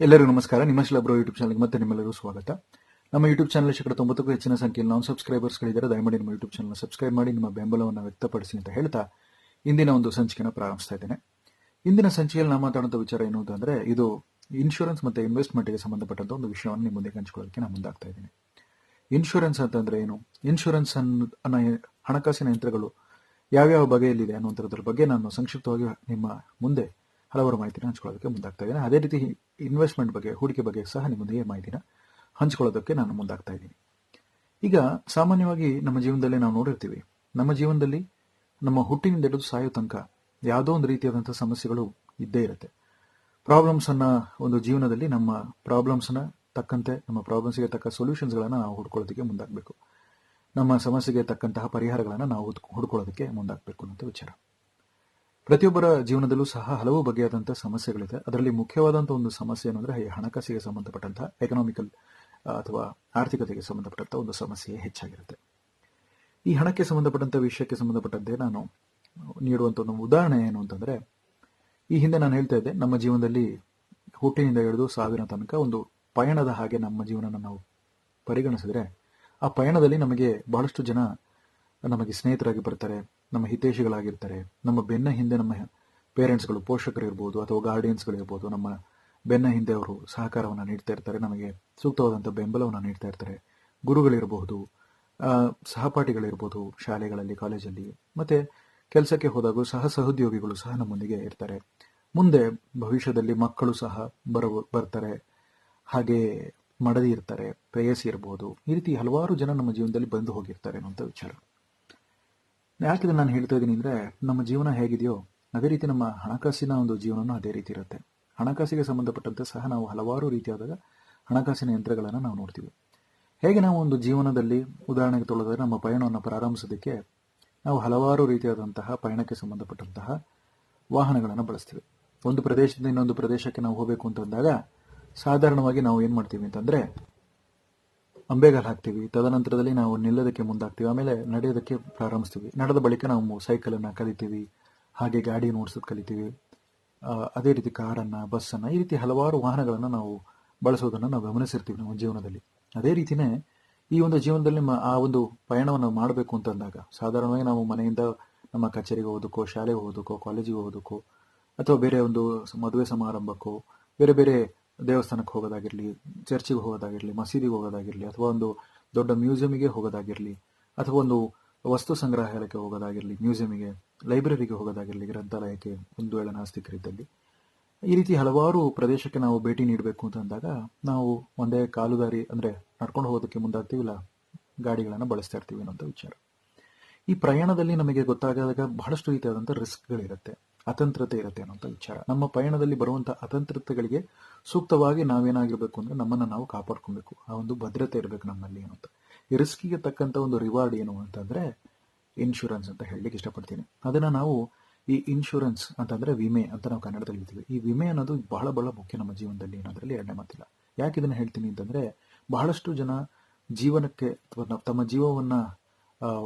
ಎಲ್ಲರಿಗೂ ನಮಸ್ಕಾರ. ನಿಮ್ಮ ಶಿಲಬ್ರೋ ಯೂಟ್ಯೂಬ್ ಚಾನಲ್ಗೆ ಮತ್ತೆ ನಿಮ್ಮೆಲ್ಲರಿಗೂ ಸ್ವಾಗತ. ನಮ್ಮ ಯೂಟ್ಯೂಬ್ ಚಾನಲ್ ಶೇಕಡ ತೊಂಬತ್ತಕ್ಕೂ ಹೆಚ್ಚಿನ ಸಂಖ್ಯೆಯಲ್ಲಿ ನಾನ್ ಸಬ್ಸ್ಕ್ರೈಬರ್ಸ್ಗಳಿದ್ದಾರೆ ದಯಮಾಡಿ ನಮ್ಮ ಯೂಟ್ಯೂಬ್ ಚಾನಲ್ ಸಬ್ಸ್ಕ್ರೈಬ್ ಮಾಡಿ, ನಿಮ್ಮ ಬೆಂಬಲವನ್ನು ವ್ಯಕ್ತಪಡಿಸಿ ಅಂತ ಹೇಳ್ತಾ ಇಂದಿನ ಒಂದು ಸಂಚಿಕೆಯನ್ನು ಪ್ರಾರಂಭಿಸ್ತಾ ಇದ್ದೇನೆ. ಇಂದಿನ ಸಂಚಿಕೆಯಲ್ಲಿ ನಾವು ಮಾತಾಡುವಂಥ ವಿಚಾರ ಏನು ಅಂತಂದರೆ, ಇದು ಇನ್ಶೂರೆನ್ಸ್ ಮತ್ತು ಇನ್ವೆಸ್ಟ್ಮೆಂಟ್ಗೆ ಸಂಬಂಧಪಟ್ಟಂಥ ಒಂದು ವಿಷಯವನ್ನು ನಿಮ್ಮ ಮುಂದೆ ಹಂಚ್ಕೊಳ್ಳೋದಕ್ಕೆ ನಾನು ಮುಂದಾಗ್ತಾ ಇದ್ದೀನಿ. ಇನ್ಶೂರೆನ್ಸ್ ಅಂತಂದರೆ ಏನು? ಇನ್ಶೂರೆನ್ಸ್ ಅನ್ನು ಅನ್ನೋ ಹಣಕಾಸಿನ ಯಂತ್ರಗಳು ಯಾವ್ಯಾವ ಬಗೆಯಲ್ಲಿದೆ ಅನ್ನುವಂಥದ್ರ ಬಗ್ಗೆ ನಾನು ಸಂಕ್ಷಿಪ್ತವಾಗಿ ನಿಮ್ಮ ಮುಂದೆ ಹಲವಾರು ಮಾಹಿತಿನ ಹಂಚ್ಕೊಳ್ಳೋದಕ್ಕೆ ಮುಂದಾಗ್ತಾ ಇದ್ದೀನಿ. ಅದೇ ರೀತಿ ಇನ್ವೆಸ್ಟ್ಮೆಂಟ್ ಬಗ್ಗೆ, ಹೂಡಿಕೆ ಬಗ್ಗೆ ಸಹ ನಿಮ್ಮ ಮುಂದೆ ಮಾಹಿತಿನ ಹಂಚ್ಕೊಳ್ಳೋದಕ್ಕೆ ನಾನು ಮುಂದಾಗ್ತಾ ಇದ್ದೀನಿ. ಈಗ ಸಾಮಾನ್ಯವಾಗಿ ನಮ್ಮ ಜೀವನದಲ್ಲಿ ನಾವು ನೋಡಿರ್ತೀವಿ, ನಮ್ಮ ಜೀವನದಲ್ಲಿ ನಮ್ಮ ಹುಟ್ಟಿನಿಂದ ಹಿಡಿದು ಸಾಯೋ ತನಕ ಯಾವುದೋ ಒಂದು ರೀತಿಯಾದಂಥ ಸಮಸ್ಯೆಗಳು ಇದ್ದೇ ಇರುತ್ತೆ. ಪ್ರಾಬ್ಲಮ್ಸ್ ಅನ್ನ ಒಂದು ಜೀವನದಲ್ಲಿ ನಮ್ಮ ಪ್ರಾಬ್ಲಮ್ಸ್ನ ತಕ್ಕಂತೆ, ನಮ್ಮ ಪ್ರಾಬ್ಲಮ್ಸ್ಗೆ ತಕ್ಕ ಸೊಲ್ಯೂಷನ್ಸ್ಗಳನ್ನು ನಾವು ಹುಡ್ಕೊಳ್ಳೋದಕ್ಕೆ ಮುಂದಾಗಬೇಕು. ನಮ್ಮ ಸಮಸ್ಯೆಗೆ ತಕ್ಕಂತಹ ಪರಿಹಾರಗಳನ್ನು ನಾವು ಹುಡ್ಕ್- ಹುಡ್ಕೊಳ್ಳೋದಕ್ಕೆ ಮುಂದಾಗಬೇಕು ಅನ್ನೋ ವಿಚಾರ. ಪ್ರತಿಯೊಬ್ಬರ ಜೀವನದಲ್ಲೂ ಸಹ ಹಲವು ಬಗೆಯಾದಂತಹ ಸಮಸ್ಯೆಗಳಿದೆ. ಅದರಲ್ಲಿ ಮುಖ್ಯವಾದಂಥ ಒಂದು ಸಮಸ್ಯೆ ಏನಂದ್ರೆ ಹಣಕಾಸಿಗೆ ಸಂಬಂಧಪಟ್ಟಂತಹ ಎಕನಾಮಿಕಲ್ ಅಥವಾ ಆರ್ಥಿಕತೆಗೆ ಸಂಬಂಧಪಟ್ಟಂತಹ ಒಂದು ಸಮಸ್ಯೆ ಹೆಚ್ಚಾಗಿರುತ್ತೆ. ಈ ಹಣಕ್ಕೆ ಸಂಬಂಧಪಟ್ಟಂಥ ವಿಷಯಕ್ಕೆ ಸಂಬಂಧಪಟ್ಟಂತೆ ನಾನು ನೀಡುವಂತ ಒಂದು ಉದಾಹರಣೆ ಏನು ಅಂತಂದ್ರೆ, ಈ ಹಿಂದೆ ನಾನು ಹೇಳ್ತಾ ಇದ್ದೆ, ನಮ್ಮ ಜೀವನದಲ್ಲಿ ಹುಟ್ಟಿನಿಂದ ಹಿಡಿದು ಸಾವಿನ ತನಕ ಒಂದು ಪಯಣದ ಹಾಗೆ ನಮ್ಮ ಜೀವನನ ನಾವು ಪರಿಗಣಿಸಿದ್ರೆ, ಆ ಪಯಣದಲ್ಲಿ ನಮಗೆ ಬಹಳಷ್ಟು ಜನ ನಮಗೆ ಸ್ನೇಹಿತರಾಗಿ ಬರ್ತಾರೆ. ನಮ್ಮ ಹಿತೇಶಿಗಳಾಗಿರ್ತಾರೆ ನಮ್ಮ ಬೆನ್ನ ಹಿಂದೆ ನಮ್ಮ ಪೇರೆಂಟ್ಸ್ಗಳು ಪೋಷಕರು ಇರ್ಬೋದು ಅಥವಾ ಗಾರ್ಡಿಯನ್ಸ್ಗಳಿರ್ಬೋದು ನಮ್ಮ ಬೆನ್ನ ಹಿಂದೆ ಅವರು ಸಹಕಾರವನ್ನು ನೀಡ್ತಾ ಇರ್ತಾರೆ, ನಮಗೆ ಸೂಕ್ತವಾದಂಥ ಬೆಂಬಲವನ್ನು ನೀಡ್ತಾ ಇರ್ತಾರೆ. ಗುರುಗಳಿರಬಹುದು ಸಹಪಾಠಿಗಳಿರ್ಬೋದು ಶಾಲೆಗಳಲ್ಲಿ, ಕಾಲೇಜಲ್ಲಿ, ಮತ್ತೆ ಕೆಲಸಕ್ಕೆ ಹೋದಾಗ ಸಹ ಸಹೋದ್ಯೋಗಿಗಳು ಸಹ ನಮ್ಮೊಂದಿಗೆ ಇರ್ತಾರೆ. ಮುಂದೆ ಭವಿಷ್ಯದಲ್ಲಿ ಮಕ್ಕಳು ಸಹ ಬರ, ಬರ್ತಾರೆ, ಹಾಗೆ ಮಡದಿ ಇರ್ತಾರೆ, ಪ್ರೇಯಸಿ ಇರ್ಬೋದು. ಈ ರೀತಿ ಹಲವಾರು ಜನ ನಮ್ಮ ಜೀವನದಲ್ಲಿ ಬಂದು ಹೋಗಿರ್ತಾರೆ ಅನ್ನೋಂಥ ವಿಚಾರ. ಯಾಕೆ ನಾನು ಹೇಳ್ತಾ ಇದ್ದೀನಿ ಅಂದರೆ, ನಮ್ಮ ಜೀವನ ಹೇಗಿದೆಯೋ, ಅದೇ ರೀತಿ ನಮ್ಮ ಹಣಕಾಸಿನ ಒಂದು ಜೀವನವೂ ಅದೇ ರೀತಿ ಇರುತ್ತೆ. ಹಣಕಾಸಿಗೆ ಸಂಬಂಧಪಟ್ಟಂತೆ ಸಹ ನಾವು ಹಲವಾರು ರೀತಿಯಾದಾಗ ಹಣಕಾಸಿನ ಯಂತ್ರಗಳನ್ನು ನಾವು ನೋಡ್ತೀವಿ. ಹೇಗೆ ನಾವು ಒಂದು ಜೀವನದಲ್ಲಿ, ಉದಾಹರಣೆಗೆ ತೊಳೆದರೆ ನಮ್ಮ ಪಯಣವನ್ನು ಪ್ರಾರಂಭಿಸೋದಕ್ಕೆ ನಾವು ಹಲವಾರು ರೀತಿಯಾದಂತಹ ಪಯಣಕ್ಕೆ ಸಂಬಂಧಪಟ್ಟಂತಹ ವಾಹನಗಳನ್ನು ಬಳಸ್ತೀವಿ. ಒಂದು ಪ್ರದೇಶದಿಂದ ಇನ್ನೊಂದು ಪ್ರದೇಶಕ್ಕೆ ನಾವು ಹೋಗಬೇಕು ಅಂತಂದಾಗ ಸಾಧಾರಣವಾಗಿ ನಾವು ಏನು ಮಾಡ್ತೀವಿ ಅಂತಂದ್ರೆ ಅಂಬೆಗಾಲ್ ಹಾಕ್ತೀವಿ. ತದನಂತರದಲ್ಲಿ ನಾವು ನಿಲ್ಲೋದಕ್ಕೆ ಮುಂದಾಗ್ತೀವಿ. ಆಮೇಲೆ ನಡೆಯೋದಕ್ಕೆ ಪ್ರಾರಂಭಿಸ್ತೀವಿ. ನಡೆದ ಬಳಿಕ ನಾವು ಸೈಕಲನ್ನು ಕಲಿತೀವಿ. ಹಾಗೆ ಗಾಡಿ ಓಡಿಸೋದು ಕಲಿತೀವಿ. ಅದೇ ರೀತಿ ಕಾರನ್ನು ಬಸ್ಸನ್ನು ಈ ರೀತಿ ಹಲವಾರು ವಾಹನಗಳನ್ನು ನಾವು ಬಳಸೋದನ್ನು ನಾವು ಗಮನಿಸಿರ್ತೀವಿ ನಮ್ಮ ಜೀವನದಲ್ಲಿ. ಅದೇ ರೀತಿನೇ ಈ ಒಂದು ಜೀವನದಲ್ಲಿ ಆ ಒಂದು ಪಯಣವನ್ನು ಮಾಡಬೇಕು ಅಂತಂದಾಗ ಸಾಧಾರಣವಾಗಿ ನಾವು ಮನೆಯಿಂದ ನಮ್ಮ ಕಚೇರಿಗೆ ಹೋಗೋದಕ್ಕೋ, ಶಾಲೆಗೆ ಹೋಗೋದಕ್ಕೋ ಕಾಲೇಜಿಗೆ ಹೋಗೋದಕ್ಕೋ, ಅಥವಾ ಬೇರೆ ಒಂದು ಮದುವೆ ಸಮಾರಂಭಕ್ಕೋ, ಬೇರೆ ಬೇರೆ ದೇವಸ್ಥಾನಕ್ಕೆ ಹೋಗೋದಾಗಿರಲಿ, ಚರ್ಚಿಗೆ ಹೋಗೋದಾಗಿರಲಿ, ಮಸೀದಿಗೆ ಹೋಗೋದಾಗಿರಲಿ, ಅಥವಾ ಒಂದು ದೊಡ್ಡ ಮ್ಯೂಸಿಯಮಿಗೆ ಹೋಗೋದಾಗಿರಲಿ, ಅಥವಾ ಒಂದು ವಸ್ತು ಸಂಗ್ರಹಾಲಯಕ್ಕೆ ಹೋಗೋದಾಗಿರಲಿ ಮ್ಯೂಸಿಯಮಿಗೆ ಲೈಬ್ರರಿಗೆ ಹೋಗೋದಾಗಿರಲಿ, ಗ್ರಂಥಾಲಯಕ್ಕೆ ಒಂದು ವೇಳೆ ನಾಸ್ತಿಕರಿದ್ದಲ್ಲಿ, ಈ ರೀತಿ ಹಲವಾರು ಪ್ರದೇಶಕ್ಕೆ ನಾವು ಭೇಟಿ ನೀಡಬೇಕು ಅಂತ ಅಂದಾಗ, ನಾವು ಒಂದೇ ಕಾಲುದಾರಿ ಅಂದ್ರೆ ನಡ್ಕೊಂಡು ಹೋಗೋದಕ್ಕೆ ಮುಂದಾಗ್ತೀವಿಲ್ಲ, ಗಾಡಿಗಳನ್ನು ಬಳಸ್ತಾ ಇರ್ತೀವಿ ಅನ್ನೋಂಥ ವಿಚಾರ. ಈ ಪ್ರಯಾಣದಲ್ಲಿ ನಮಗೆ ಗೊತ್ತಾಗದಾಗ ಬಹಳಷ್ಟು ರೀತಿಯಾದಂಥ ರಿಸ್ಕ್ಗಳಿರುತ್ತೆ. ಅತಂತ್ರತೆ ಇರುತ್ತೆ ಅನ್ನೋಂಥ ವಿಚಾರ. ನಮ್ಮ ಪಯಣದಲ್ಲಿ ಬರುವಂಥ ಅತಂತ್ರತೆಗಳಿಗೆ ಸೂಕ್ತವಾಗಿ ನಾವೇನಾಗಿರ್ಬೇಕು ಅಂದ್ರೆ ನಮ್ಮನ್ನ ನಾವು ಕಾಪಾಡ್ಕೊಬೇಕು. ಆ ಒಂದು ಭದ್ರತೆ ಇರಬೇಕು ನಮ್ಮಲ್ಲಿ ಅಂತ ಈ ರಿಸ್ಕಿಗೆ ತಕ್ಕಂತ ಒಂದು ರಿವಾರ್ಡ್ ಏನು ಅಂತಂದ್ರೆ ಇನ್ಶೂರೆನ್ಸ್ ಅಂತ ಹೇಳಲಿಕ್ಕೆ ಇಷ್ಟಪಡ್ತೀನಿ. ಅದನ್ನ ನಾವು ಈ ಇನ್ಶೂರೆನ್ಸ್ ಅಂತಂದ್ರೆ ವಿಮೆ ಅಂತ ನಾವು ಕನ್ನಡದಲ್ಲಿ ಹೇಳ್ತೀವಿ. ಈ ವಿಮೆ ಅನ್ನೋದು ಬಹಳ ಬಹಳ ಮುಖ್ಯ ನಮ್ಮ ಜೀವನದಲ್ಲಿ ಅನ್ನೋದರಲ್ಲಿ ಎರಡನೇ ಮಾತಿಲ್ಲ. ಯಾಕೆ ಇದನ್ನು ಹೇಳ್ತೀನಿ ಅಂತಂದ್ರೆ ಬಹಳಷ್ಟು ಜನ ಜೀವನಕ್ಕೆ ಅಥವಾ ತಮ್ಮ ಜೀವವನ್ನ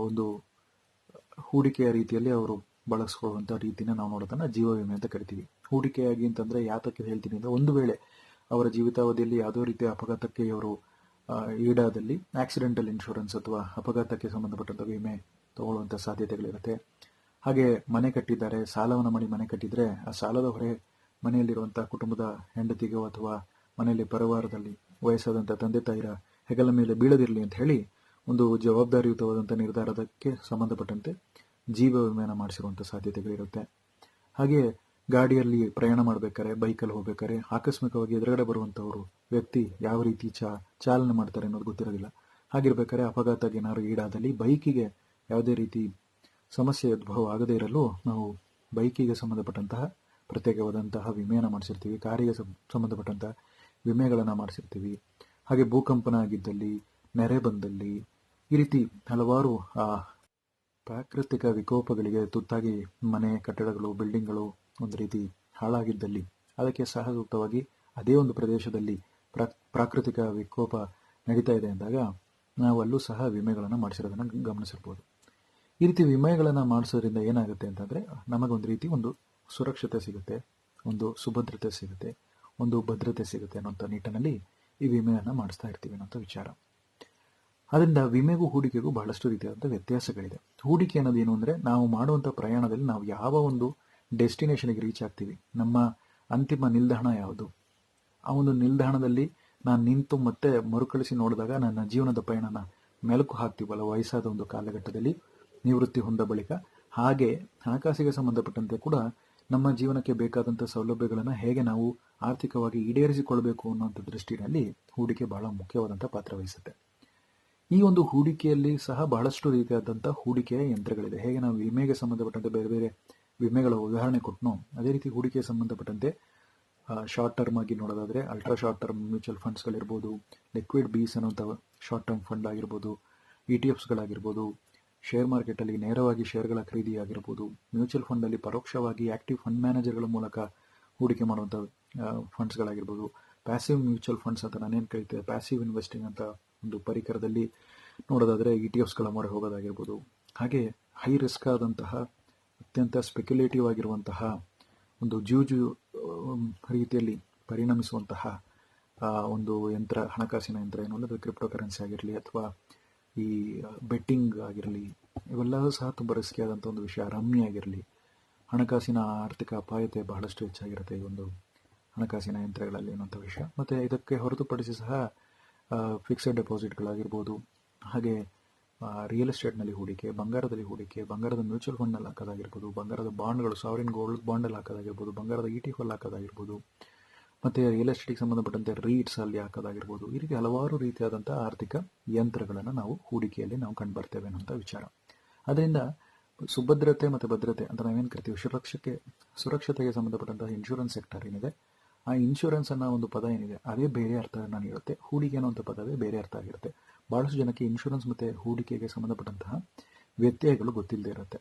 ಒಂದು ಹೂಡಿಕೆಯ ರೀತಿಯಲ್ಲಿ ಅವರು ಬಳಸ್ಕೊಳ್ಳುವಂತ ರೀತಿನ ನಾವು ನೋಡೋದನ್ನ ಜೀವ ವಿಮೆ ಅಂತ ಕರಿತೀವಿ. ಹೂಡಿಕೆಯಾಗಿ ಅಂತಂದ್ರೆ ಯಾತಕ್ಕೆ ಹೇಳ್ತೀನಿ ಅಂದ್ರೆ ಒಂದು ವೇಳೆ ಅವರ ಜೀವಿತಾವಧಿಯಲ್ಲಿ ಯಾವುದೋ ರೀತಿಯ ಅಪಘಾತಕ್ಕೆ ಇವರು ಈಡಾದಲ್ಲಿ ಆಕ್ಸಿಡೆಂಟಲ್ ಇನ್ಶೂರೆನ್ಸ್ ಅಥವಾ ಅಪಘಾತಕ್ಕೆ ಸಂಬಂಧಪಟ್ಟಂತ ವಿಮೆ ತಗೊಳ್ಳುವಂತ ಸಾಧ್ಯತೆಗಳಿರುತ್ತೆ. ಹಾಗೆ ಮನೆ ಕಟ್ಟಿದ್ದಾರೆ, ಸಾಲವನ್ನು ಮಾಡಿ ಮನೆ ಕಟ್ಟಿದ್ರೆ ಆ ಸಾಲದ ಹೊರೆ ಮನೆಯಲ್ಲಿರುವಂಥ ಕುಟುಂಬದ ಹೆಂಡತಿಗೋ ಅಥವಾ ಮನೆಯಲ್ಲಿ ಪರಿವಾರದಲ್ಲಿ ವಯಸ್ಸಾದಂಥ ತಂದೆ, ತಾಯಿರ ಹೆಗಲ ಮೇಲೆ ಬೀಳದಿರಲಿ ಅಂತ ಹೇಳಿ ಒಂದು ಜವಾಬ್ದಾರಿಯುತವಾದಂಥ ನಿರ್ಧಾರದಕ್ಕೆ ಸಂಬಂಧಪಟ್ಟಂತೆ ಜೀವ ವಿಮೆಯನ್ನು ಮಾಡಿಸಿರುವಂಥ ಸಾಧ್ಯತೆಗಳಿರುತ್ತೆ. ಹಾಗೆ ಗಾಡಿಯಲ್ಲಿ ಪ್ರಯಾಣ ಮಾಡ್ಬೇಕಾದ್ರೆ ಬೈಕಲ್ಲಿ ಹೋಗ್ಬೇಕಾದ್ರೆ ಆಕಸ್ಮಿಕವಾಗಿ ಎದುರುಗಡೆ ಬರುವಂಥವರು ವ್ಯಕ್ತಿ ಯಾವ ರೀತಿ ಚಾ, ಚಾಲನೆ ಮಾಡ್ತಾರೆ ಅನ್ನೋದು ಗೊತ್ತಿರೋದಿಲ್ಲ. ಹಾಗಿರ್ಬೇಕಾದ್ರೆ ಅಪಘಾತಕ್ಕೆ ಏನಾದ್ರು ಈಡಾದಲ್ಲಿ ಬೈಕಿಗೆ ಯಾವುದೇ ರೀತಿ ಸಮಸ್ಯೆ ಉದ್ಭವ ಆಗದೇ ಇರಲು ನಾವು ಬೈಕಿಗೆ ಸಂಬಂಧಪಟ್ಟಂತಹ ಪ್ರತ್ಯೇಕವಾದಂತಹ ವಿಮೆಯನ್ನು ಮಾಡಿಸಿರ್ತೀವಿ, ಕಾರಿಗೆ ಸಂಬಂಧಪಟ್ಟಂತಹ ವಿಮೆಗಳನ್ನು ಮಾಡಿಸಿರ್ತೀವಿ. ಹಾಗೆ ಭೂಕಂಪನ ಆಗಿದ್ದಲ್ಲಿ, ನೆರೆ ಬಂದಲ್ಲಿ ಈ ರೀತಿ ಹಲವಾರು ಪ್ರಾಕೃತಿಕ ವಿಕೋಪಗಳಿಗೆ ತುತ್ತಾಗಿ ಮನೆ ಕಟ್ಟಡಗಳು ಬಿಲ್ಡಿಂಗ್ಗಳು ಒಂದು ರೀತಿ ಹಾಳಾಗಿದ್ದಲ್ಲಿ, ಅದಕ್ಕೆ ಸಹ ಸೂಕ್ತವಾಗಿ ಅದೇ ಒಂದು ಪ್ರದೇಶದಲ್ಲಿ ಪ್ರಾ- ಪ್ರಾಕೃತಿಕ ವಿಕೋಪ ನಡೀತಾ ಇದೆ ಅಂದಾಗ ನಾವು ಅಲ್ಲೂ ಸಹ ವಿಮೆಗಳನ್ನು ಮಾಡಿಸಿರೋದನ್ನು ಗಮನಿಸಿರ್ಬೋದು. ಈ ರೀತಿ ವಿಮೆಗಳನ್ನು ಮಾಡಿಸೋದ್ರಿಂದ ಏನಾಗುತ್ತೆ ಅಂತಂದರೆ ನಮಗೊಂದು ರೀತಿ ಒಂದು ಸುರಕ್ಷತೆ ಸಿಗುತ್ತೆ, ಒಂದು ಸುಭದ್ರತೆ ಸಿಗುತ್ತೆ, ಒಂದು ಭದ್ರತೆ ಸಿಗುತ್ತೆ ಅನ್ನೋಂಥ ನಿಟ್ಟಿನಲ್ಲಿ ಈ ವಿಮೆಯನ್ನು ಮಾಡಿಸ್ತಾ ಇರ್ತೀವಿ ಅನ್ನೋಂಥ ವಿಚಾರ. ಅದರಿಂದ ವಿಮೆಗೂ ಹೂಡಿಕೆಗೂ ಬಹಳಷ್ಟು ರೀತಿಯಾದಂಥ ವ್ಯತ್ಯಾಸಗಳಿದೆ. ಹೂಡಿಕೆ ಅನ್ನೋದು ಏನು ಅಂದರೆ ನಾವು ಮಾಡುವಂಥ ಪ್ರಯಾಣದಲ್ಲಿ ನಾವು ಯಾವ ಒಂದು ಡೆಸ್ಟಿನೇಷನ್ಗೆ ರೀಚ್ ಆಗ್ತೀವಿ. ನಮ್ಮ ಅಂತಿಮ ನಿಲ್ದಾಣ ಯಾವುದು? ಆ ಒಂದು ನಿಲ್ದಾಣದಲ್ಲಿ ನಾನು ನಿಂತು ಮತ್ತೆ ಮರುಕಳಿಸಿ ನೋಡಿದಾಗ ನನ್ನ ಜೀವನದ ಪಯಣನ ಮೆಲುಕು ಹಾಕ್ತೀವಲ್ಲ ವಯಸ್ಸಾದ ಒಂದು ಕಾಲಘಟ್ಟದಲ್ಲಿ ನಿವೃತ್ತಿ ಹೊಂದ ಬಳಿಕ. ಹಾಗೆ ಹಣಕಾಸಿಗೆ ಸಂಬಂಧಪಟ್ಟಂತೆ ಕೂಡ ನಮ್ಮ ಜೀವನಕ್ಕೆ ಬೇಕಾದಂಥ ಸೌಲಭ್ಯಗಳನ್ನು ಹೇಗೆ ನಾವು ಆರ್ಥಿಕವಾಗಿ ಈಡೇರಿಸಿಕೊಳ್ಬೇಕು ಅನ್ನೋಂಥ ದೃಷ್ಟಿಯಲ್ಲಿ ಹೂಡಿಕೆ ಬಹಳ ಮುಖ್ಯವಾದಂಥ ಪಾತ್ರ ವಹಿಸುತ್ತೆ. ಈ ಒಂದು ಹೂಡಿಕೆಯಲ್ಲಿ ಸಹ ಬಹಳಷ್ಟು ರೀತಿಯಾದಂಥ ಹೂಡಿಕೆಯ ಯಂತ್ರಗಳಿದೆ. ಹೇಗೆ ನಾವು ವಿಮೆಗೆ ಸಂಬಂಧಪಟ್ಟಂತೆ ಬೇರೆ ಬೇರೆ ವಿಮೆಗಳ ಉದಾಹರಣೆ ಕೊಟ್ಟನು ಅದೇ ರೀತಿ ಹೂಡಿಕೆಗೆ ಸಂಬಂಧಪಟ್ಟಂತೆ ಶಾರ್ಟ್ ಟರ್ಮ್ ಆಗಿ ನೋಡೋದಾದ್ರೆ ಅಲ್ಟ್ರಾ ಶಾರ್ಟ್ ಟರ್ಮ್ ಮ್ಯೂಚುವಲ್ ಫಂಡ್ಸ್ಗಳಿರ್ಬೋದು ಲಿಕ್ವಿಡ್ ಬೀಸ್ ಅನ್ನೋಂಥ ಶಾರ್ಟ್ ಟರ್ಮ್ ಫಂಡ್ ಆಗಿರ್ಬೋದು ಇ ಟಿ ಎಫ್ಸ್ಗಳಾಗಿರ್ಬೋದು ಶೇರ್ ಮಾರ್ಕೆಟಲ್ಲಿ ನೇರವಾಗಿ ಶೇರ್ಗಳ ಖರೀದಿ ಆಗಿರ್ಬೋದು ಮ್ಯೂಚುವಲ್ ಫಂಡಲ್ಲಿ ಪರೋಕ್ಷವಾಗಿ ಆಕ್ಟಿವ್ ಫಂಡ್ ಮ್ಯಾನೇಜರ್ಗಳ ಮೂಲಕ ಹೂಡಿಕೆ ಮಾಡುವಂಥ ಫಂಡ್ಸ್ಗಳಾಗಿರ್ಬೋದು ಪ್ಯಾಸಿವ್ ಮ್ಯೂಚುವಲ್ ಫಂಡ್ಸ್ ಅಂತ ನಾನೇನು ಕರಿತೇವೆ ಪ್ಯಾಸಿವ್ ಇನ್ವೆಸ್ಟಿಂಗ್ ಅಂತ ಒಂದು ಪರಿಕರದಲ್ಲಿ ನೋಡೋದಾದರೆ ಇ ಟಿ ಎಫ್ಸ್ಗಳ ಮೊರೆ ಹೋಗೋದಾಗಿರ್ಬೋದು. ಹಾಗೆ ಹೈ ರಿಸ್ಕ್ ಆದಂತಹ ಅತ್ಯಂತ ಸ್ಪೆಕ್ಯುಲೇಟಿವ್ ಆಗಿರುವಂತಹ ಒಂದು ಜೂಜು ರೀತಿಯಲ್ಲಿ ಪರಿಣಮಿಸುವಂತಹ ಒಂದು ಯಂತ್ರ, ಹಣಕಾಸಿನ ಯಂತ್ರ ಏನು ಅಂದರೆ ಕ್ರಿಪ್ಟೋ ಕರೆನ್ಸಿ ಆಗಿರಲಿ ಅಥವಾ ಈ ಬೆಟ್ಟಿಂಗ್ ಆಗಿರಲಿ, ಇವೆಲ್ಲವೂ ಸಹ ತುಂಬ ರಿಸ್ಕಿ ಆದಂಥ ಒಂದು ವಿಷಯ. ರಮ್ಯ ಆಗಿರಲಿ, ಹಣಕಾಸಿನ ಆರ್ಥಿಕ ಅಪಾಯತೆ ಬಹಳಷ್ಟು ಹೆಚ್ಚಾಗಿರುತ್ತೆ ಈ ಒಂದು ಹಣಕಾಸಿನ ಯಂತ್ರಗಳಲ್ಲಿ ಅನ್ನೋಂಥ ವಿಷಯ. ಮತ್ತು ಇದಕ್ಕೆ ಹೊರತುಪಡಿಸಿ ಸಹ ಫಿಕ್ಸೆಡ್ ಡೆಪಾಸಿಟ್ಗಳಾಗಿರ್ಬೋದು ಹಾಗೆ ರಿಯಲ್ ಎಸ್ಟೇಟ್ನಲ್ಲಿ ಹೂಡಿಕೆ, ಬಂಗಾರದಲ್ಲಿ ಹೂಡಿಕೆ, ಬಂಗಾರದ ಮ್ಯೂಚುವಲ್ ಫಂಡ್ನಲ್ಲಿ ಹಾಕೋದಾಗಿರ್ಬೋದು, ಬಂಗಾರದ ಬಾಂಡ್ಗಳು ಸಾವರಿನ್ ಗೋಲ್ಡ್ ಬಾಂಡಲ್ಲಿ ಹಾಕೋದಾಗಿರ್ಬೋದು, ಬಂಗಾರದ ಇ ಟಿ ಎಫಲ್ಲಿ ಹಾಕೋದಾಗಿರ್ಬೋದು, ಮತ್ತು ರಿಯಲ್ ಎಸ್ಟೇಟ್ಗೆ ಸಂಬಂಧಪಟ್ಟಂತೆ ರೀಟ್ಸ್ ಅಲ್ಲಿ ಹಾಕೋದಾಗಿರ್ಬೋದು, ಈ ರೀತಿ ಹಲವಾರು ರೀತಿಯಾದಂಥ ಆರ್ಥಿಕ ಯಂತ್ರಗಳನ್ನು ನಾವು ಹೂಡಿಕೆಯಲ್ಲಿ ನಾವು ಕಂಡುಬರ್ತೇವೆ ಅನ್ನೋಂಥ ವಿಚಾರ. ಅದರಿಂದ ಸುಭದ್ರತೆ ಮತ್ತು ಭದ್ರತೆ ಅಂತ ನಾವೇನು ಕರಿತೀವಿ? ಸುರಕ್ಷಕ್ಕೆ, ಸುರಕ್ಷತೆಗೆ ಸಂಬಂಧಪಟ್ಟಂತಹ ಇನ್ಶೂರೆನ್ಸ್ ಸೆಕ್ಟರ್ ಏನಿದೆ ಆ ಇನ್ಶೂರೆನ್ಸ್ ಅನ್ನೋ ಒಂದು ಪದ ಏನಿದೆ, ಅದೇ ಬೇರೆ ಅರ್ಥವನ್ನು ನೀಡುತ್ತೆ ಹೂಡಿಕೆ ಅನ್ನುವಂಥ ಪದವೇ ಬೇರೆ ಅರ್ಥ ಆಗಿರುತ್ತೆ. ಭಾಳಷ್ಟು ಜನಕ್ಕೆ ಇನ್ಶೂರೆನ್ಸ್ ಮತ್ತು ಹೂಡಿಕೆಗೆ ಸಂಬಂಧಪಟ್ಟಂತಹ ವ್ಯತ್ಯಯಗಳು ಗೊತ್ತಿಲ್ಲದೆ ಇರುತ್ತೆ.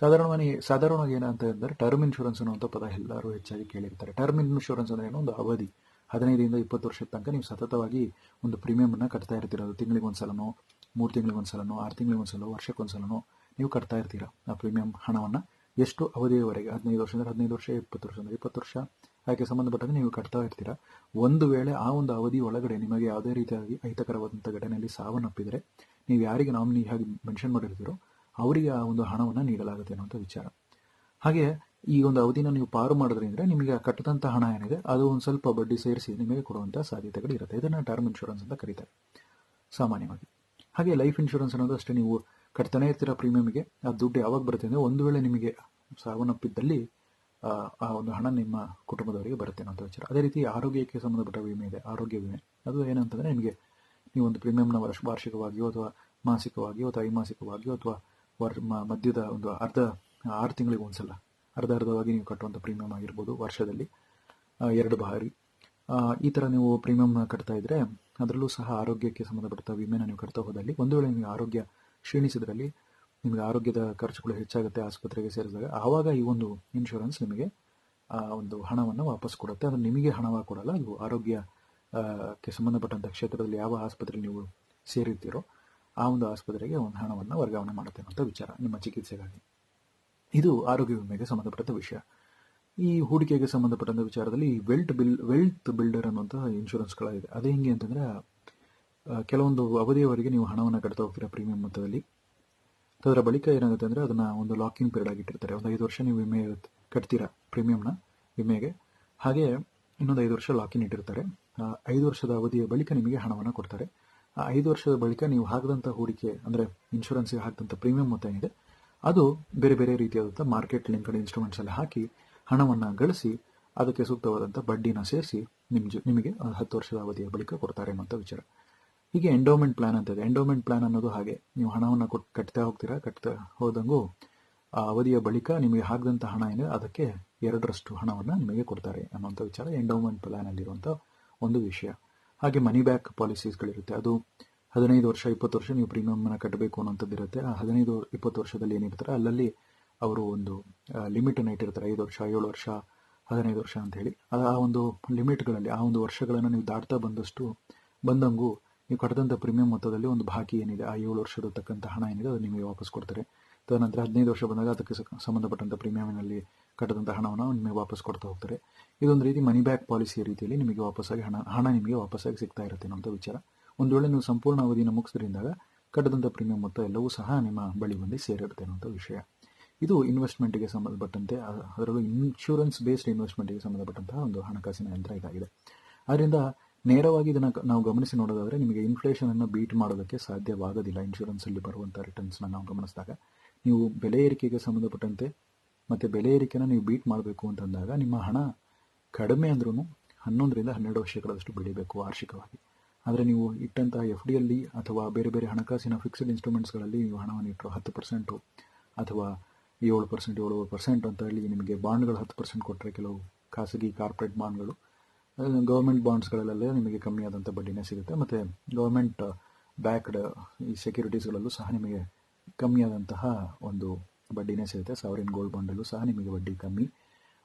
ಸಾಧಾರಣವಾಗಿ ಸಾಧಾರಣವಾಗಿ ಏನಂತ ಅಂದರೆ ಟರ್ಮ್ ಇನ್ಶೂರೆನ್ಸ್ ಅನ್ನುವಂಥ ಪದ ಎಲ್ಲರೂ ಹೆಚ್ಚಾಗಿ ಕೇಳಿರ್ತಾರೆ. ಟರ್ಮ್ ಇನ್ಶೂರೆನ್ಸ್ ಅಂದರೆ ಏನೋ? ಒಂದು ಅವಧಿ. ಹದಿನೈದರಿಂದ ಇಪ್ಪತ್ತು ವರ್ಷದ ತನಕ ನೀವು ಸತತವಾಗಿ ಒಂದು ಪ್ರೀಮಿಯಮನ್ನು ಕಟ್ತಾ ಇರ್ತಿರೋದು. ಸಲನೋ ಮೂರು ತಿಂಗಳಿಗೆ ಒಂದು ಸಲನೋ ಆರು ತಿಂಗಳಿಗೆ ಒಂದು ಸಲನೋ ವರ್ಷಕ್ಕೆ ಒಂದು ಸಲನೋ ನೀವು ಕಟ್ತಾ ಇರ್ತೀರ ಆ ಪ್ರೀಮಿಯಂ ಹಣವನ್ನು. ಎಷ್ಟು ಅವಧಿಯವರೆಗೆ? ಹದಿನೈದು ವರ್ಷ ಅಂದರೆ ಹದಿನೈದು ವರ್ಷ, ಇಪ್ಪತ್ತು ವರ್ಷ ಅಂದರೆ ಇಪ್ಪತ್ತು ವರ್ಷ? ಅದಕ್ಕೆ ಸಂಬಂಧಪಟ್ಟಂತೆ ನೀವು ಕಟ್ತಾ ಇರ್ತೀರ? ಒಂದು ವೇಳೆ ಆ ಒಂದು ಅವಧಿ ಒಳಗಡೆ ನಿಮಗೆ ಯಾವುದೇ ರೀತಿಯಾಗಿ ಅಹಿತಕರವಾದಂಥ ಘಟನೆಯಲ್ಲಿ ಸಾವನ್ನಪ್ಪಿದರೆ ನೀವು ಯಾರಿಗೆ ನಾಮಿನಿ ಹಾಗೆ ಮೆನ್ಷನ್ ಮಾಡಿರ್ತೀರೋ ಅವರಿಗೆ ಆ ಒಂದು ಹಣವನ್ನು ನೀಡಲಾಗುತ್ತೆ ಅನ್ನುವಂಥ ವಿಚಾರ. ಹಾಗೆ ಈ ಒಂದು ಅವಧಿನ ನೀವು ಪಾರು ಮಾಡೋದ್ರಿಂದ ನಿಮಗೆ ಕಟ್ಟದಂಥ ಹಣ ಏನಿದೆ ಅದು ಒಂದು ಸ್ವಲ್ಪ ಬಡ್ಡಿ ಸೇರಿಸಿ ನಿಮಗೆ ಕೊಡುವಂಥ ಸಾಧ್ಯತೆಗಳು ಇರುತ್ತೆ. ಇದನ್ನು ಟರ್ಮ್ ಇನ್ಶೂರೆನ್ಸ್ ಅಂತ ಕರೀತಾರೆ. ಸಾಮಾನ್ಯವಾಗಿ. ಹಾಗೆ ಲೈಫ್ ಇನ್ಶೂರೆನ್ಸ್ ಅನ್ನೋದು ಅಷ್ಟೇ ನೀವು ಕಟ್ತಾನೆ ಇರ್ತೀರ ಪ್ರೀಮಿಯಮ್ಗೆ ಆ ದುಡ್ಡು ಯಾವಾಗ ಬರುತ್ತೆ ಅಂದರೆ ಒಂದು ವೇಳೆ ನಿಮಗೆ ಸಾವನ್ನಪ್ಪಿದ್ದಲ್ಲಿ ಆ, ಒಂದು ಹಣ ನಿಮ್ಮ ಕುಟುಂಬದವರಿಗೆ ಬರುತ್ತೆ ಅನ್ನೋಂಥ ವಿಚಾರ. ಅದೇ ರೀತಿ ಆರೋಗ್ಯಕ್ಕೆ ಸಂಬಂಧಪಟ್ಟ ವಿಮೆ ಇದೆ ಆರೋಗ್ಯ ವಿಮೆ. ಅದು ಏನಂತಂದರೆ ನಿಮಗೆ ನೀವು ಒಂದು ಪ್ರೀಮಿಯಂನ ವರ್ಷ ವಾರ್ಷಿಕವಾಗಿಯೋ ಅಥವಾ ಮಾಸಿಕವಾಗಿಯೋ ಅಥವಾ ಐಮಾಸಿಕವಾಗಿಯೋ ಅಥವಾ ವರ್ ಮಧ್ಯದ ಒಂದು ಅರ್ಧ ಆರು ತಿಂಗಳಿಗೆ ಒಂದ್ಸಲ ಅರ್ಧ ಅರ್ಧವಾಗಿ ನೀವು ಕಟ್ಟುವಂಥ ಪ್ರೀಮಿಯಂ ಆಗಿರ್ಬೋದು ವರ್ಷದಲ್ಲಿ ಎರಡು ಬಾರಿ. ಈ ಥರ ನೀವು ಪ್ರೀಮಿಯಂ ಕಟ್ತಾ ಇದ್ದರೆ ಅದರಲ್ಲೂ ಸಹ ಆರೋಗ್ಯಕ್ಕೆ ಸಂಬಂಧಪಟ್ಟ ವಿಮೆನ ನೀವು ಕಟ್ತಾ ಹೋದಲ್ಲಿ ಒಂದು ವೇಳೆ ನೀವು ಆರೋಗ್ಯ ಕ್ಷೀಣಿಸಿದ್ರಲ್ಲಿ ನಿಮಗೆ ಆರೋಗ್ಯದ ಖರ್ಚುಗಳು ಹೆಚ್ಚಾಗುತ್ತೆ ಆಸ್ಪತ್ರೆಗೆ ಸೇರಿದಾಗ ಆವಾಗ ಈ ಒಂದು ಇನ್ಶೂರೆನ್ಸ್ ನಿಮಗೆ ಆ ಒಂದು ಹಣವನ್ನು ವಾಪಸ್ ಕೊಡುತ್ತೆ. ಅದು ನಿಮಗೆ ಹಣವಾಗಿ ಕೊಡಲ್ಲ ಅದು ಆರೋಗ್ಯ ಆ, ಕ್ಕೆ ಸಂಬಂಧಪಟ್ಟಂಥ ಕ್ಷೇತ್ರದಲ್ಲಿ ಯಾವ ಆಸ್ಪತ್ರೆಗೆ ನೀವು ಸೇರಿರ್ತೀರೋ ಆ ಒಂದು ಆಸ್ಪತ್ರೆಗೆ ಒಂದು ಹಣವನ್ನು ವರ್ಗಾವಣೆ ಮಾಡುತ್ತೆ ಅಂತ ವಿಚಾರ ನಿಮ್ಮ ಚಿಕಿತ್ಸೆಗಾಗಿ. ಇದು ಆರೋಗ್ಯ ವಿಮೆಗೆ ಸಂಬಂಧಪಟ್ಟಂಥ ವಿಷಯ. ಈ ಹೂಡಿಕೆಗೆ ಸಂಬಂಧಪಟ್ಟಂಥ ವಿಚಾರದಲ್ಲಿ ವೆಲ್ತ್ ಬಿಲ್ ವೆಲ್ತ್ ಬಿಲ್ಡರ್ ಅನ್ನುವಂಥ ಇನ್ಶೂರೆನ್ಸ್ಗಳಿದೆ ಅದೇ ಹೆಂಗೆ ಅಂತಂದರೆ ಕೆಲವೊಂದು ಅವಧಿಯವರೆಗೆ ನೀವು ಹಣವನ್ನು ಕಟ್ತಾ ಹೋಗ್ತೀರಾ ಪ್ರೀಮಿಯಂ ಮೊತ್ತದಲ್ಲಿ. ಅದರ ಬಳಿಕ ಏನಾಗುತ್ತೆ ಅಂದರೆ ಅದನ್ನು ಒಂದು ಲಾಕಿಂಗ್ ಪೀರಿಯಡ್ ಆಗಿಟ್ಟಿರ್ತಾರೆ ಒಂದು ಐದು ವರ್ಷ ನೀವು ವಿಮೆ ಕಟ್ತೀರಾ ಪ್ರೀಮಿಯಂನ ವಿಮೆಗೆ. ಹಾಗೆ ಇನ್ನೊಂದು ಐದು ವರ್ಷ ಲಾಕಿನ್ ಇಟ್ಟಿರ್ತಾರೆ. ಐದು ವರ್ಷದ ಅವಧಿಯ ಬಳಿಕ ನಿಮಗೆ ಹಣವನ್ನು ಕೊಡ್ತಾರೆ. ಆ, ಐದು ವರ್ಷದ ಬಳಿಕ ನೀವು ಹಾಕಿದಂಥ ಹೂಡಿಕೆ ಅಂದರೆ ಇನ್ಶೂರೆನ್ಸ್ಗೆ ಹಾಕಿದಂಥ ಪ್ರೀಮಿಯಂ ಮೊತ್ತ ಏನಿದೆ, ಅದು ಬೇರೆ ಬೇರೆ ರೀತಿಯಾದಂಥ ಮಾರ್ಕೆಟ್ ಲಿಂಕ್ಡ್ ಇನ್ಸ್ಟ್ರೂಮೆಂಟ್ಸ್ ಅಲ್ಲಿ ಹಾಕಿ ಹಣವನ್ನು ಗಳಿಸಿ ಅದಕ್ಕೆ ಸೂಕ್ತವಾದಂಥ ಬಡ್ಡಿನ ಸೇರಿಸಿ ನಿಮ್ಮ ನಿಮಗೆ ಹತ್ತು ವರ್ಷದ ಅವಧಿಯ ಬಳಿಕ ಕೊಡ್ತಾರೆ ಅನ್ನೋಂಥ ವಿಚಾರ. ಹೀಗೆ ಎಂಡೋಮೆಂಟ್ ಪ್ಲಾನ್ ಅಂತ ಇದೆ. ಎಂಡೋಮೆಂಟ್ ಪ್ಲಾನ್ ಅನ್ನೋದು ಹಾಗೆ. ನೀವು ಹಣವನ್ನು ಕೊಟ್ಟು ಕಟ್ತಾ ಹೋಗ್ತೀರಾ, ಕಟ್ತಾ ಹೋದಂಗೂ ಆ ಅವಧಿಯ ಬಳಿಕ ನಿಮಗೆ ಹಾಕಿದಂಥ ಹಣ ಏನಿದೆ, ಅದಕ್ಕೆ ಎರಡರಷ್ಟು ಹಣವನ್ನು ನಿಮಗೆ ಕೊಡ್ತಾರೆ ಅನ್ನೋಂಥ ವಿಚಾರ ಎಂಡೋಮೆಂಟ್ ಪ್ಲಾನಲ್ಲಿರುವಂಥ ಒಂದು ವಿಷಯ. ಹಾಗೆ ಮನಿ ಬ್ಯಾಕ್ ಪಾಲಿಸೀಸ್ಗಳಿರುತ್ತೆ ಅದು ಹದಿನೈದು ವರ್ಷ, ಇಪ್ಪತ್ತು ವರ್ಷ ನೀವು ಪ್ರೀಮಿಯಮ್ನ ಕಟ್ಟಬೇಕು ಅನ್ನೋಂಥದ್ದು ಇರುತ್ತೆ. ಆ ಹದಿನೈದು, ಇಪ್ಪತ್ತು ವರ್ಷದಲ್ಲಿ ಏನಿರ್ತಾರೆ ಅಲ್ಲಲ್ಲಿ ಅವರು ಒಂದು ಲಿಮಿಟನ್ನು ಇಟ್ಟಿರ್ತಾರೆ. ಐದು ವರ್ಷ, ಏಳು ವರ್ಷ, ಹದಿನೈದು ವರ್ಷ ಅಂತ ಹೇಳಿ. ಆ ಒಂದು ಲಿಮಿಟ್ಗಳಲ್ಲಿ ಆ ಒಂದು ವರ್ಷಗಳನ್ನು ನೀವು ದಾಟ್ತಾ ಬಂದಷ್ಟು, ಬಂದಂಗೂ ನೀವು ಕಟ್ಟದಂಥ ಪ್ರೀಮಿಯಂ ಮೊತ್ತದಲ್ಲಿ ಒಂದು ಬಾಕಿ ಏನಿದೆ, ಆ ಏಳು ವರ್ಷದ ತಕ್ಕಂಥ ಹಣ ಏನಿದೆ ಅದು ನಿಮಗೆ ವಾಪಸ್ ಕೊಡ್ತಾರೆ. ತದನಂತರ ಹದಿನೈದು ವರ್ಷ ಬಂದಾಗ ಅದಕ್ಕೆ ಸಂಬಂಧಪಟ್ಟಂಥ ಪ್ರೀಮಿಯಂನಲ್ಲಿ ಕಟ್ಟದಂಥ ಹಣವನ್ನು ನಿಮಗೆ ವಾಪಸ್ ಕೊಡ್ತಾ ಹೋಗ್ತಾರೆ. ಇದೊಂದು ರೀತಿ ಮನಿ ಬ್ಯಾಕ್ ಪಾಲಿಸಿಯ ರೀತಿಯಲ್ಲಿ ನಿಮಗೆ ವಾಪಸ್ಸಾಗಿ ಹಣ ಹಣ ನಿಮಗೆ ವಾಪಸ್ಸಾಗಿ ಸಿಗ್ತಾ ಇರುತ್ತೆ ಅನ್ನೋಂಥ ವಿಚಾರ. ಒಂದು ವೇಳೆ ನೀವು ಸಂಪೂರ್ಣ ಅವಧಿನ ಮುಗಿಸಿದ್ರಿಂದಾಗ ಕಟ್ಟದಂಥ ಪ್ರೀಮಿಯಂ ಮೊತ್ತ ಎಲ್ಲವೂ ಸಹ ನಿಮ್ಮ ಬಳಿ ಬಂದು ಸೇರಿರುತ್ತೆ ಅನ್ನೋಂಥ ವಿಷಯ. ಇದು ಇನ್ವೆಸ್ಟ್ಮೆಂಟ್ಗೆ ಸಂಬಂಧಪಟ್ಟಂತೆ ಅದರಲ್ಲೂ ಇನ್ಶೂರೆನ್ಸ್ ಬೇಸ್ಡ್ ಇನ್ವೆಸ್ಟ್ಮೆಂಟ್ಗೆ ಸಂಬಂಧಪಟ್ಟಂತಹ ಒಂದು ಹಣಕಾಸಿನ ಯಂತ್ರ ಇದಾಗಿದೆ. ಆದ್ದರಿಂದ ನೇರವಾಗಿ ಇದನ್ನು ನಾವು ಗಮನಿಸಿ ನೋಡೋದಾದರೆ ನಿಮಗೆ ಇನ್ಫ್ಲೇಷನ್ ಅನ್ನು ಬೀಟ್ ಮಾಡೋದಕ್ಕೆ ಸಾಧ್ಯವಾಗೋದಿಲ್ಲ ಇನ್ಶೂರೆನ್ಸ್ ಅಲ್ಲಿ ಬರುವಂಥ ರಿಟರ್ನ್ಸ್ನ ನಾವು ಗಮನಿಸಿದಾಗ. ನೀವು ಬೆಲೆ ಏರಿಕೆಗೆ ಸಂಬಂಧಪಟ್ಟಂತೆ ಮತ್ತು ಬೆಲೆ ಏರಿಕೆನ ನೀವು ಬೀಟ್ ಮಾಡಬೇಕು ಅಂತಂದಾಗ ನಿಮ್ಮ ಹಣ ಕಡಿಮೆ ಅಂದ್ರೂ ಹನ್ನೊಂದರಿಂದ ಹನ್ನೆರಡು ವರ್ಷಗಳಷ್ಟು ಬೆಳಿಬೇಕು ವಾರ್ಷಿಕವಾಗಿ. ಆದರೆ ನೀವು ಇಟ್ಟಂತಹ ಎಫ್ ಡಿಯಲ್ಲಿ ಅಥವಾ ಬೇರೆ ಬೇರೆ ಹಣಕಾಸಿನ ಫಿಕ್ಸ್ಡ್ ಇನ್ಸ್ಟ್ರೂಮೆಂಟ್ಸ್ಗಳಲ್ಲಿ ನೀವು ಹಣವನ್ನು ಇಟ್ಟರು ಹತ್ತು ಪರ್ಸೆಂಟು ಅಥವಾ ಏಳು ಪರ್ಸೆಂಟ್ ಏಳು ಪರ್ಸೆಂಟ್ ಅಂತ ಹೇಳಿ ನಿಮಗೆ ಬಾಂಡ್ಗಳು ಹತ್ತು ಪರ್ಸೆಂಟ್ ಕೊಟ್ಟರೆ ಕೆಲವು ಖಾಸಗಿ ಕಾರ್ಪೊರೇಟ್ ಬಾಂಡ್ಗಳು ಗೌರ್ಮೆಂಟ್ ಬಾಂಡ್ಸ್ಗಳಲ್ಲೆಲ್ಲ ನಿಮಗೆ ಕಮ್ಮಿಯಾದಂಥ ಬಡ್ಡಿನೇ ಸಿಗುತ್ತೆ. ಮತ್ತು ಗೌರ್ಮೆಂಟ್ ಬ್ಯಾಕ್ಡ್ ಈ ಸೆಕ್ಯೂರಿಟೀಸ್ಗಳಲ್ಲೂ ಸಹ ನಿಮಗೆ ಕಮ್ಮಿಯಾದಂತಹ ಒಂದು ಬಡ್ಡಿನೇ ಸಿಗುತ್ತೆ. ಸಾವರಿನ್ ಗೋಲ್ಡ್ ಬಾಂಡಲ್ಲೂ ಸಹ ನಿಮಗೆ ಬಡ್ಡಿ ಕಮ್ಮಿ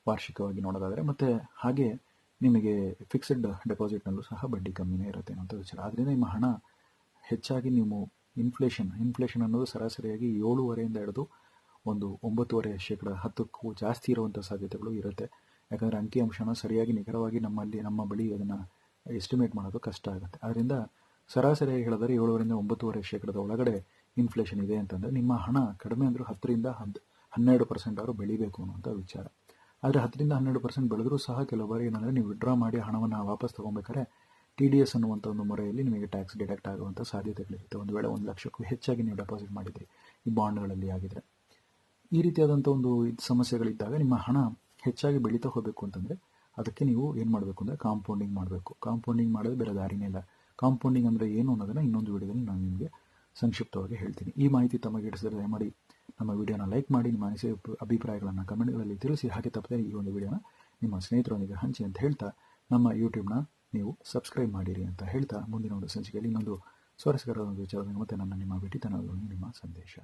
ವಾರ್ಷಿಕವಾಗಿ ನೋಡೋದಾದರೆ. ಮತ್ತು ಹಾಗೆ ನಿಮಗೆ ಫಿಕ್ಸ್ಡ್ ಡೆಪಾಸಿಟ್ನಲ್ಲೂ ಸಹ ಬಡ್ಡಿ ಕಮ್ಮಿನೇ ಇರುತ್ತೆ ಅನ್ನೋಂಥ ವಿಚಾರ. ಆದ್ದರಿಂದ ನಿಮ್ಮ ಹಣ ಹೆಚ್ಚಾಗಿ ನೀವು ಇನ್ಫ್ಲೇಷನ್ ಇನ್ಫ್ಲೇಷನ್ ಅನ್ನೋದು ಸರಾಸರಿಯಾಗಿ ಏಳುವರೆಯಿಂದ ಹಿಡಿದು ಒಂದು ಒಂಬತ್ತುವರೆ ಶೇಕಡ ಹತ್ತಕ್ಕೂ ಜಾಸ್ತಿ ಇರುವಂಥ ಸಾಧ್ಯತೆಗಳು ಇರುತ್ತೆ. ಯಾಕಂದರೆ ಅಂಕಿಅಂಶನ ಸರಿಯಾಗಿ ನಿಖರವಾಗಿ ನಮ್ಮಲ್ಲಿ, ನಮ್ಮ ಬಳಿ ಅದನ್ನು ಎಸ್ಟಿಮೇಟ್ ಮಾಡೋದು ಕಷ್ಟ ಆಗುತ್ತೆ. ಅದರಿಂದ ಸರಾಸರಿಯಾಗಿ ಹೇಳಿದರೆ ಏಳುವರಿಂದ ಒಂಬತ್ತುವರೆ ಶೇಕಡದ ಒಳಗಡೆ ಇನ್ಫ್ಲೇಷನ್ ಇದೆ ಅಂತಂದರೆ ನಿಮ್ಮ ಹಣ ಕಡಿಮೆ ಅಂದರೂ ಹತ್ತರಿಂದ ಹದ್, ಹನ್ನೆರಡು ಪರ್ಸೆಂಟ್ ಆದರೂ ಬೆಳಿಬೇಕು ಅನ್ನುವಂಥ ವಿಚಾರ. ಆದರೆ ಹತ್ತರಿಂದ ಹನ್ನೆರಡು ಪರ್ಸೆಂಟ್ ಬೆಳೆದರೂ ಸಹ ಕೆಲವು ಬಾರಿ ಏನಂದರೆ ನೀವು ವಿಡ್ರಾ ಮಾಡಿ ಹಣವನ್ನು ವಾಪಸ್ ತೊಗೊಬೇಕಾದ್ರೆ ಟಿ ಡಿ ಎಸ್ ಅನ್ನುವಂಥ ಒಂದು ಮೊರೆಯಲ್ಲಿ ನಿಮಗೆ ಟ್ಯಾಕ್ಸ್ ಡಿಡಕ್ಟ್ ಆಗುವಂಥ ಸಾಧ್ಯತೆಗಳಿರುತ್ತೆ ಒಂದು ವೇಳೆ ಒಂದು ಲಕ್ಷಕ್ಕೂ ಹೆಚ್ಚಾಗಿ ನೀವು ಡೆಪಾಸಿಟ್ ಮಾಡಿದ್ರಿ, ಈ ಬಾಂಡ್ಗಳಲ್ಲಿ ಆಗಿದ್ರೆ. ಈ ರೀತಿಯಾದಂಥ ಒಂದು ಸಮಸ್ಯೆಗಳಿದ್ದಾಗ ನಿಮ್ಮ ಹಣ ಹೆಚ್ಚಾಗಿ ಬೆಳೀತಾ ಹೋಗಬೇಕು ಅಂತಂದರೆ ಅದಕ್ಕೆ ನೀವು ಏನು ಮಾಡಬೇಕು ಅಂದರೆ ಕಾಂಪೌಂಡಿಂಗ್ ಮಾಡಬೇಕು. ಕಾಂಪೌಂಡಿಂಗ್ ಮಾಡೋದು ಬೇರೆ ದಾರಿನೇ ಇಲ್ಲ. ಕಾಂಪೌಂಡಿಂಗ್ ಅಂದರೆ ಏನು ಅನ್ನೋದನ್ನು ಇನ್ನೊಂದು ವಿಡಿಯೋದಲ್ಲಿ ನಾನು ನಿಮಗೆ ಸಂಕ್ಷಿಪ್ತವಾಗಿ ಹೇಳ್ತೀನಿ. ಈ ಮಾಹಿತಿ ತಮಗೆ ಇಡಿಸಿದ್ರೆ ದಯಮಾಡಿ ನಮ್ಮ ವಿಡಿಯೋನ ಲೈಕ್ ಮಾಡಿ, ನಿಮ್ಮ ಅನಿಸಿಕೆ, ಅಭಿಪ್ರಾಯಗಳನ್ನು ಕಮೆಂಟ್ಗಳಲ್ಲಿ ತಿಳಿಸಿ. ಹಾಗೆ ತಪ್ಪದೆ ಈ ಒಂದು ವಿಡಿಯೋನ ನಿಮ್ಮ ಸ್ನೇಹಿತರೊಂದಿಗೆ ಹಂಚಿ ಅಂತ ಹೇಳ್ತಾ, ನಮ್ಮ ಯೂಟ್ಯೂಬ್ನ ನೀವು ಸಬ್ಸ್ಕ್ರೈಬ್ ಮಾಡಿರಿ ಅಂತ ಹೇಳ್ತಾ, ಮುಂದಿನ ಒಂದು ಸಂಚಿಕೆಯಲ್ಲಿ ಇನ್ನೊಂದು ಸ್ವಾರಸ್ಯಕರವಾದ ವಿಚಾರದಲ್ಲಿ ಮತ್ತೆ ನನ್ನ ನಿಮ್ಮ ಭೇಟಿ ನಿಮ್ಮ ಸಂದೇಶ.